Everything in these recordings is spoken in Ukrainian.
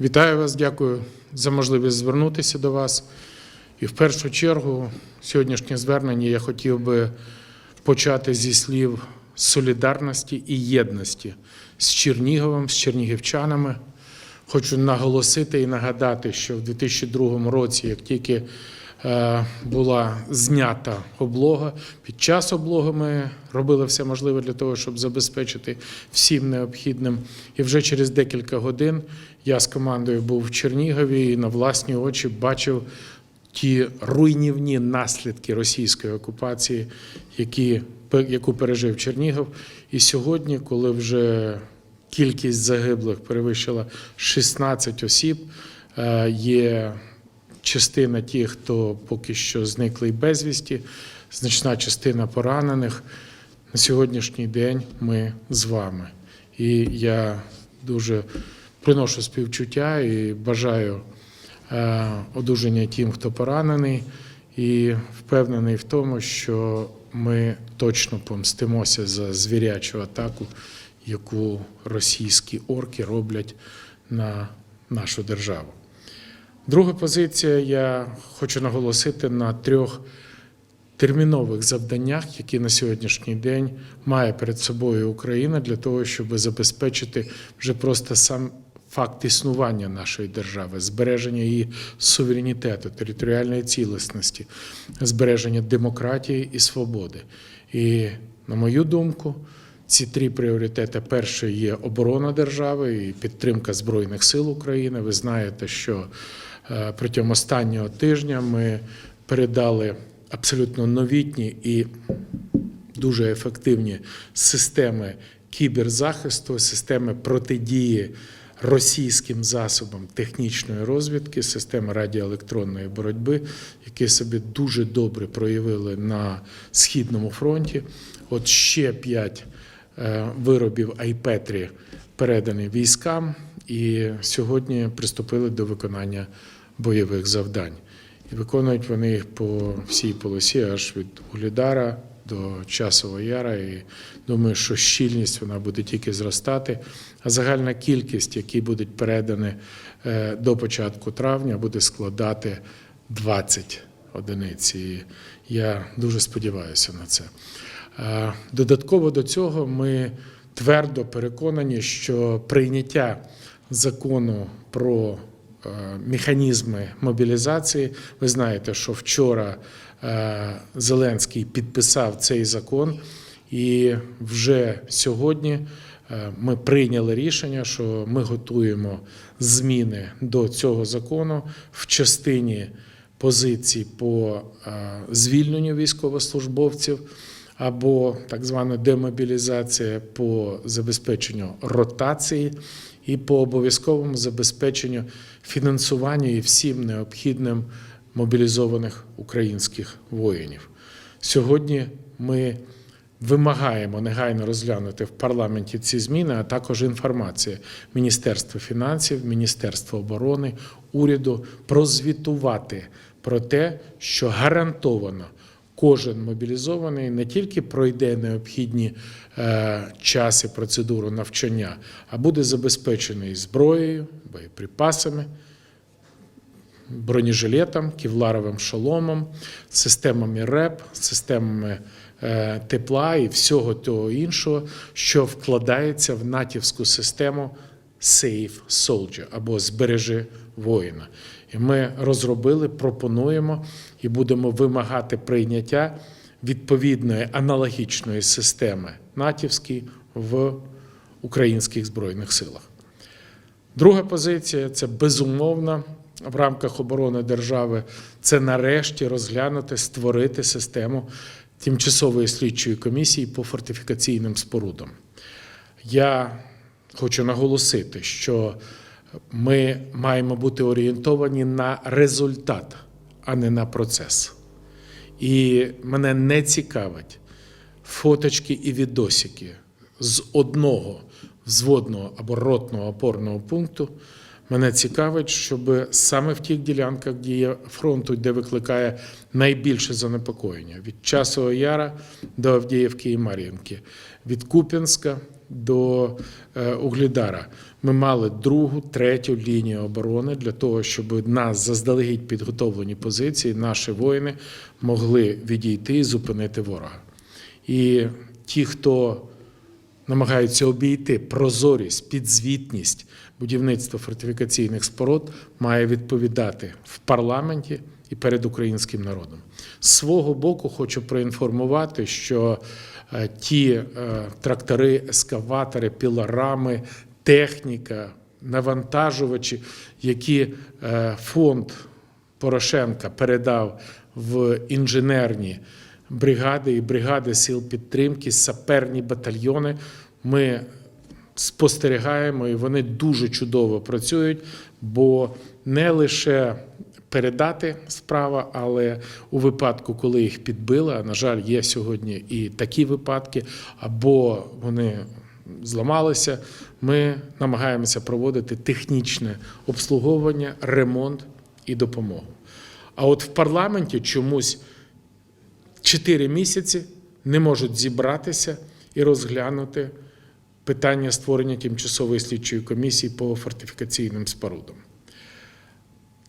Вітаю вас, дякую за можливість звернутися до вас. І в першу чергу, сьогоднішнє звернення я хотів би почати зі слів солідарності і єдності з Черніговом, з чернігівчанами. Хочу наголосити і нагадати, що в 2002 році, як тільки була знята облога, під час облоги ми робили все можливе для того, щоб забезпечити всім необхідним. І вже через декілька годин я з командою був в Чернігові і на власні очі бачив ті руйнівні наслідки російської окупації, які, яку пережив Чернігов. І сьогодні, коли вже кількість загиблих перевищила 16 осіб, е, є частина тих, хто поки що зниклий безвісті, значна частина поранених. На сьогоднішній день ми з вами. І я дуже приношу співчуття і бажаю е, одужання тим, хто поранений, і впевнений в тому, що ми точно помстимося за звірячу атаку, яку російські орки роблять на нашу державу. Друга позиція, я хочу наголосити на трьох термінових завданнях, які на сьогоднішній день має перед собою Україна для того, щоб забезпечити вже просто сам факт існування нашої держави, збереження її суверенітету, територіальної цілісності, збереження демократії і свободи. І, на мою думку, ці три пріоритети: перший є оборона держави і підтримка Збройних сил України. Ви знаєте, що протягом останнього тижня ми передали абсолютно новітні і дуже ефективні системи кіберзахисту, системи протидії російським засобам технічної розвідки, системи радіоелектронної боротьби, які себе дуже добре проявили на східному фронті. От ще п'ять е, виробів Айпетрі передані військам, і сьогодні приступили до виконання бойових завдань. І виконують вони їх по всій полосі, аж від Углідара до Часового Яра. І думаю, що щільність вона буде тільки зростати. А загальна кількість, які будуть передані е, до початку травня, буде складати 20 одиниць. І я дуже сподіваюся на це. Е, Додатково до цього ми твердо переконані, що прийняття закону про механізми мобілізації. Ви знаєте, що вчора е, Зеленський підписав цей закон, і вже сьогодні е, ми прийняли рішення, що ми готуємо зміни до цього закону в частині позицій по е, звільненню військовослужбовців або так звана демобілізація по забезпеченню ротації і по обов'язковому забезпеченню фінансування і всім необхідним мобілізованих українських воїнів. Сьогодні ми вимагаємо негайно розглянути в парламенті ці зміни, а також інформація Міністерства фінансів, Міністерства оборони, уряду прозвітувати про те, що гарантовано кожен мобілізований не тільки пройде необхідні е, часи процедуру навчання, а буде забезпечений зброєю, боєприпасами, бронежилетом, кевларовим шоломом, системами РЕП, системами е, тепла і всього того іншого, що вкладається в натівську систему Save Soldier або збережи воїна. Ми розробили, пропонуємо і будемо вимагати прийняття відповідної аналогічної системи натівській в українських збройних силах. Друга позиція це безумовно в рамках оборони держави. Це нарешті розглянути, створити систему тимчасової слідчої комісії по фортифікаційним спорудам. Я хочу наголосити, що ми маємо бути орієнтовані на результат, а не на процес. І мене не цікавить фоточки і відосики з одного взводного або ротного опорного пункту. Мене цікавить, щоб саме в тих ділянках діє фронту, де викликає найбільше занепокоєння від Часового Яра до Авдіївки і Мар'їнки, від Куп'янська до е, Углідара. Ми мали другу, третю лінію оборони для того, щоб нас заздалегідь підготовлені позиції, наші воїни могли відійти і зупинити ворога. І ті, хто намагаються обійти прозорість, підзвітність будівництва фортифікаційних споруд, має відповідати в парламенті і перед українським народом. З свого боку хочу проінформувати, що ті е, трактори, ескаватори, пілорами, техніка, навантажувачі, які е, фонд Порошенка передав в інженерні бригади і бригади сил підтримки, саперні батальйони. Ми спостерігаємо, і вони дуже чудово працюють, бо не лише передати справа, але у випадку, коли їх підбили, а на жаль, є сьогодні і такі випадки, або вони зламалися, ми намагаємося проводити технічне обслуговування, ремонт і допомогу. А от в парламенті чомусь 4 місяці не можуть зібратися і розглянути питання створення тимчасової слідчої комісії по фортифікаційним спорудам.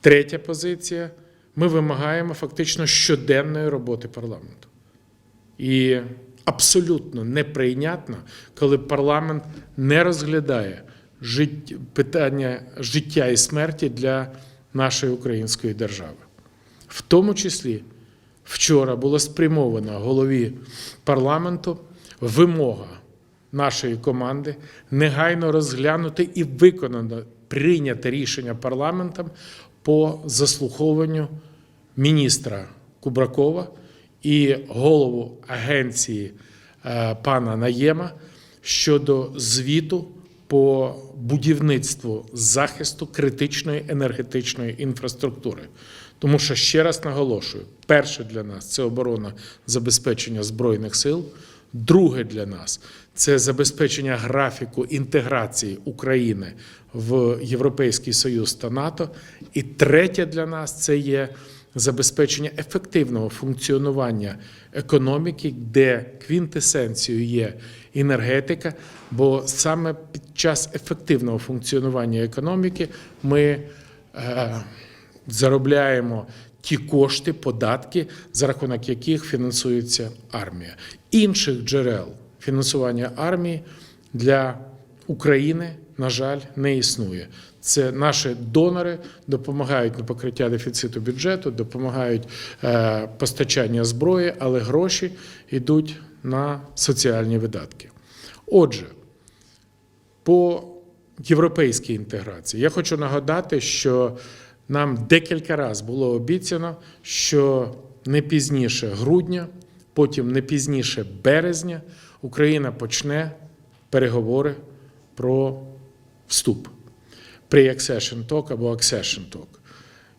Третя позиція: ми вимагаємо фактично щоденної роботи парламенту. І абсолютно неприйнятно, коли парламент не розглядає питання життя і смерті для нашої української держави. В тому числі вчора була спрямована голові парламенту вимога нашої команди негайно розглянути і виконано прийняте рішення парламентом по заслуховуванню міністра Кубракова і голову агенції е, пана Наєма щодо звіту по будівництву захисту критичної енергетичної інфраструктури. Тому що ще раз наголошую: перше для нас це оборона забезпечення збройних сил. Друге для нас це забезпечення графіку інтеграції України в Європейський Союз та НАТО. І третє для нас це є забезпечення ефективного функціонування економіки, де квінтесенцією є енергетика, бо саме під час ефективного функціонування економіки ми е, заробляємо ті кошти, податки, за рахунок яких фінансується армія. Інших джерел фінансування армії для України, на жаль, не існує. Це наші донори допомагають на покриття дефіциту бюджету, допомагають е, постачання зброї, але гроші йдуть на соціальні видатки. Отже, по європейській інтеграції я хочу нагадати, що нам декілька разів було обіцяно, що не пізніше грудня, потім не пізніше березня Україна почне переговори про вступ pre-accession talk або accession talk.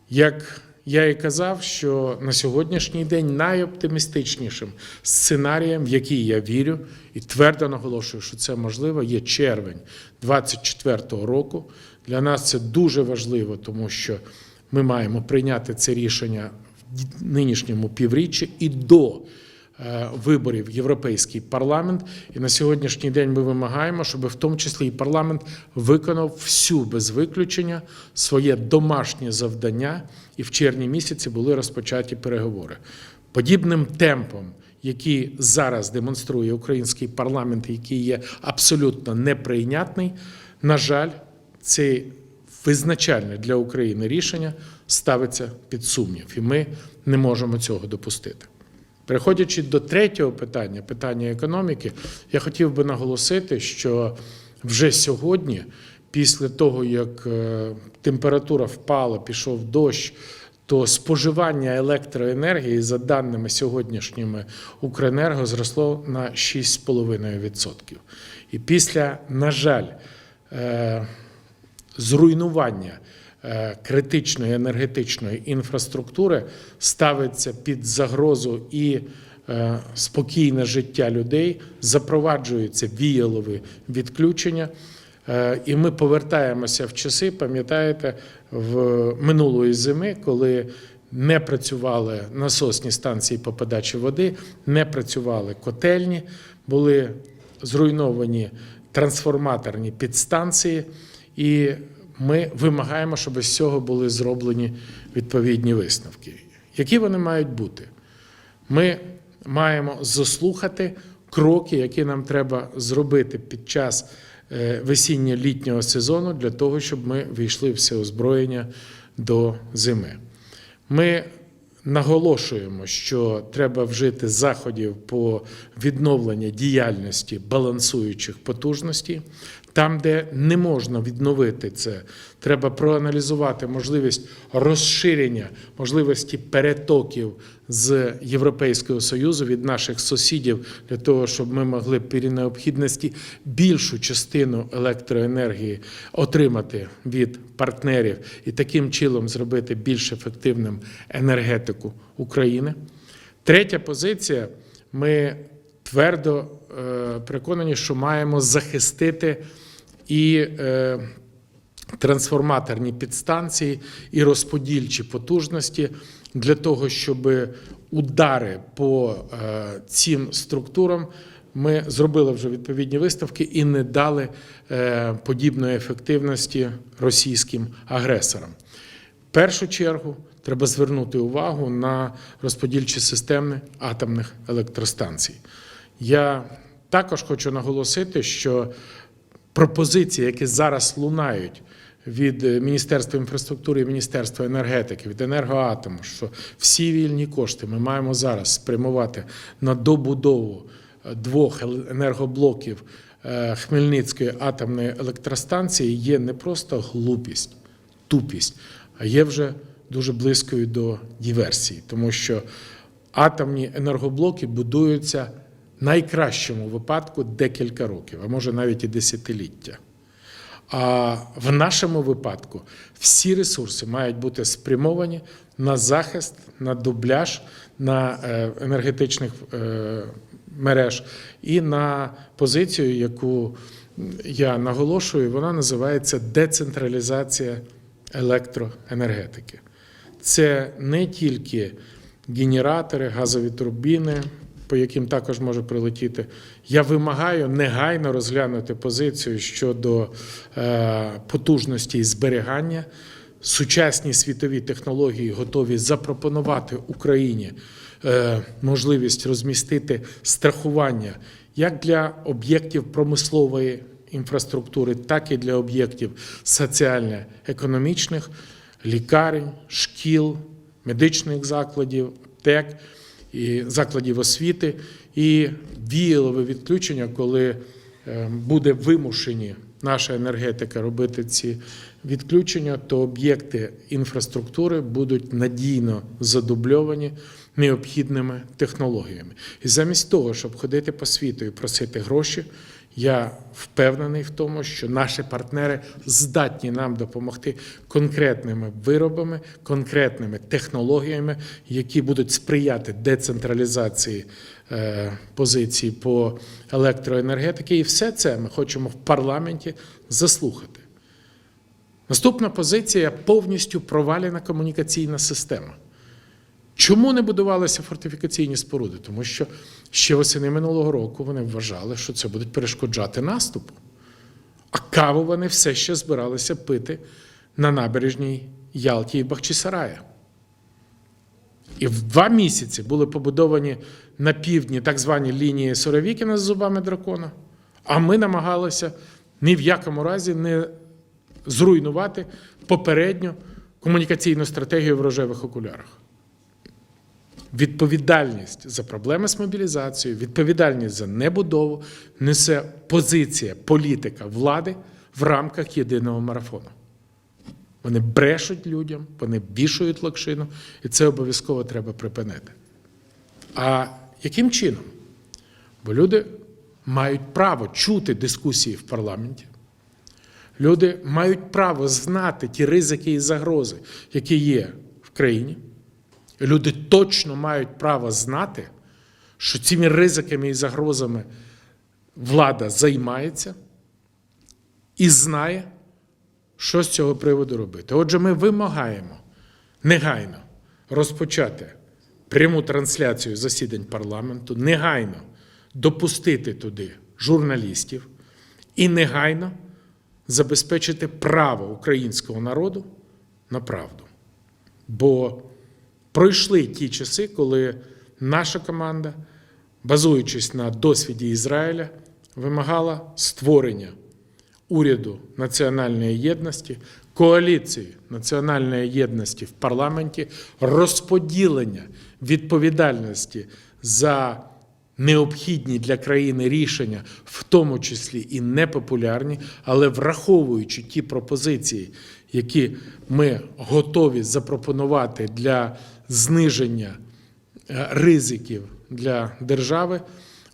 Як я і казав, що на сьогоднішній день найоптимістичнішим сценарієм, в який я вірю, і твердо наголошую, що це можливо, є червень 2024 року. Для нас це дуже важливо, тому що ми маємо прийняти це рішення в нинішньому півріччі і до е, виборів в Європейський парламент. І на сьогоднішній день ми вимагаємо, щоб в тому числі і парламент виконав всю без виключення своє домашнє завдання, і в червні місяці були розпочаті переговори. Подібним темпом, який зараз демонструє український парламент, який є абсолютно неприйнятний, на жаль, цей визначальне для України рішення ставиться під сумнів, і ми не можемо цього допустити. Переходячи до третього питання, питання економіки, я хотів би наголосити, що вже сьогодні, після того, як е, температура впала, пішов дощ, то споживання електроенергії, за даними сьогоднішніми Укренерго, зросло на 6,5%. І після, на жаль, е, зруйнування е, критичної енергетичної інфраструктури ставиться під загрозу і е, спокійне життя людей, запроваджуються віялові відключення. Е, І ми повертаємося в часи, пам'ятаєте, в минулої зими, коли не працювали насосні станції по подачі води, не працювали котельні, були зруйновані трансформаторні підстанції, і ми вимагаємо, щоб з цього були зроблені відповідні висновки. Які вони мають бути? Ми маємо заслухати кроки, які нам треба зробити під час е, весінньо-літнього сезону для того, щоб ми війшли все озброєння до зими. Ми наголошуємо, що треба вжити заходів по відновленню діяльності балансуючих потужностей. Там, де не можна відновити це, треба проаналізувати можливість розширення можливості перетоків з Європейського Союзу від наших сусідів для того, щоб ми могли при необхідності більшу частину електроенергії отримати від партнерів і таким чином зробити більш ефективним енергетику України. Третя позиція. Ми твердо е, переконані, що маємо захистити і е, трансформаторні підстанції, і розподільчі потужності для того, щоб удари по е, цим структурам ми зробили вже відповідні виставки і не дали е, подібної ефективності російським агресорам. В першу чергу треба звернути увагу на розподільчі системи атомних електростанцій. Я також хочу наголосити, що пропозиції, які зараз лунають від Міністерства інфраструктури і Міністерства енергетики, від енергоатому, що всі вільні кошти ми маємо зараз спрямувати на добудову двох енергоблоків е, Хмельницької атомної електростанції, є не просто глупість, тупість, а є вже дуже близькою до диверсії, тому що атомні енергоблоки будуються найкращому випадку декілька років, а може навіть і десятиліття. А в нашому випадку всі ресурси мають бути спрямовані на захист, на дубляж, на е, енергетичних е, мереж і на позицію, яку я наголошую, вона називається децентралізація електроенергетики. Це не тільки генератори, газові турбіни, по яким також може прилетіти. Я вимагаю негайно розглянути позицію щодо е, потужності і зберігання. Сучасні світові технології готові запропонувати Україні е, можливість розмістити страхування як для об'єктів промислової інфраструктури, так і для об'єктів соціально-економічних, лікарень, шкіл, медичних закладів, аптек і закладів освіти, і віялове відключення, коли е, буде вимушені наша енергетика робити ці відключення, то об'єкти інфраструктури будуть надійно задубльовані необхідними технологіями. І замість того, щоб ходити по світу і просити гроші, я впевнений в тому, що наші партнери здатні нам допомогти конкретними виробами, конкретними технологіями, які будуть сприяти децентралізації е, позицій по електроенергетиці. І все це ми хочемо в парламенті заслухати. Наступна позиція повністю провалена комунікаційна система. Чому не будувалися фортифікаційні споруди? Тому що ще восени минулого року вони вважали, що це буде перешкоджати наступу. А каву вони все ще збиралися пити на набережній Ялті і Бахчисарая. І в два місяці були побудовані на півдні так звані лінії Соровікіна з зубами дракона, а ми намагалися ні в якому разі не зруйнувати попередню комунікаційну стратегію в рожевих окулярах. Відповідальність за проблеми з мобілізацією, відповідальність за небудову несе позиція політика влади в рамках єдиного марафону. Вони брешуть людям, вони вішають лакшину, і це обов'язково треба припинити. А яким чином? Бо люди мають право чути дискусії в парламенті. Люди мають право знати ті ризики і загрози, які є в країні. Люди точно мають право знати, що цими ризиками і загрозами влада займається і знає, що з цього приводу робити. Отже, ми вимагаємо негайно розпочати пряму трансляцію засідань парламенту, негайно допустити туди журналістів і негайно забезпечити право українського народу на правду. Бо пройшли ті часи, коли наша команда, базуючись на досвіді Ізраїля, вимагала створення уряду національної єдності, коаліції національної єдності в парламенті, розподілення відповідальності за необхідні для країни рішення, в тому числі і непопулярні, але враховуючи ті пропозиції, які ми готові запропонувати для зниження е, ризиків для держави.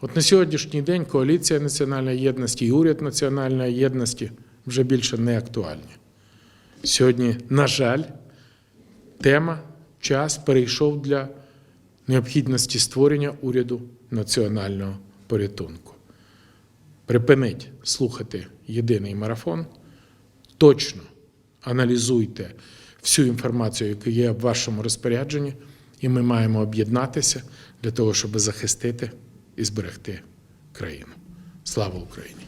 От на сьогоднішній день коаліція національної єдності і уряд національної єдності вже більше не актуальні. Сьогодні, на жаль, тема, час перейшов для необхідності створення уряду національного порятунку. Припиніть слухати єдиний марафон, точно аналізуйте всю інформацію, яка є в вашому розпорядженні, і ми маємо об'єднатися для того, щоб захистити і зберегти країну. Слава Україні!